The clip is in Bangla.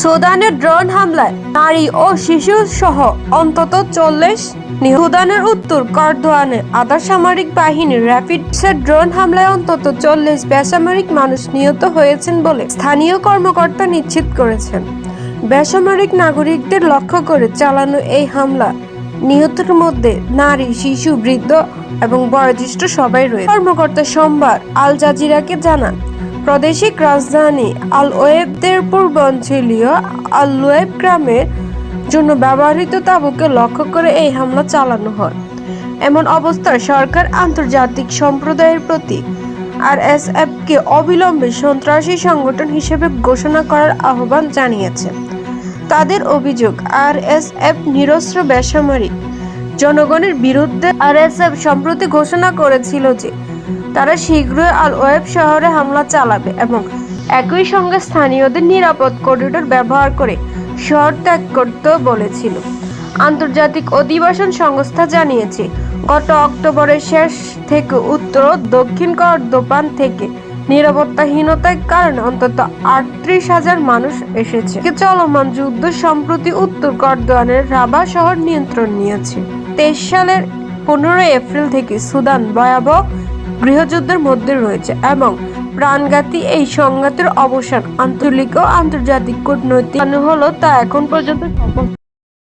সুদানের ড্রোন হামলায় নারী ও শিশু সহ অন্তত চল্লিশ সুদানের উত্তর কর্দোয়ানে আধা সামরিক র্যাপিডসের ড্রোন হামলায় অন্তত চল্লিশ বেসামরিক মানুষ নিহত হয়েছেন বলে স্থানীয় কর্মকর্তা নিশ্চিত করেছেন। বেসামরিক নাগরিকদের লক্ষ্য করে চালানো এই হামলা নিহতের মধ্যে নারী, শিশু, বৃদ্ধ এবং বয়োজ্যেষ্ঠ সবাই রয়েছে। কর্মকর্তা সোমবার আল জাজিরাকে জানান প্রাদেশিক রাজধানী আল ওয়েবদের পূর্বাঞ্চলীয় আল ওয়েব গ্রামের জন্য ব্যবহৃত তাঁবুকে লক্ষ্য করে এই হামলা চালানো হয়। এমন অবস্থায় সরকার আন্তর্জাতিক সম্প্রদায়ের প্রতি আর এস কে অবিলম্বে সন্ত্রাসী সংগঠন হিসেবে ঘোষণা করার আহ্বান জানিয়েছে। তাদের অভিযোগ আর এস এফ নিরস্ত্র বেসামরিক জনগণের বিরুদ্ধে আর এস এফ সম্প্রতি ঘোষণা করেছিল যে তারা শীঘ্রই আল ওয়েব শহরে হামলা চালাবে এবং একই সঙ্গে স্থানীয়দের নিরাপদ করিডোর ব্যবহার করে শহর ত্যাগ করতেও বলেছিল। আন্তর্জাতিক অধিবাসন সংস্থা জানিয়েছে, গত অক্টোবরের শেষ থেকে উত্তর দক্ষিণ কর্দোপান থেকে নিরাপত্তাহীনতার কারণে অন্তত আটত্রিশ হাজার মানুষ এসেছে। চলমান যুদ্ধ সম্প্রতি উত্তর কর্দোয়ানের রাবা শহর নিয়ন্ত্রণ নিয়েছে। তেইশ সালের পনেরোই এপ্রিল থেকে সুদান ভয়াবহ গৃহযুদ্ধের মধ্যে রয়েছে এবং প্রাণঘাতী এই সংঘাতের অবসান আঞ্চলিক ও আন্তর্জাতিক কূটনৈতিক হলো তা এখন পর্যন্ত সফল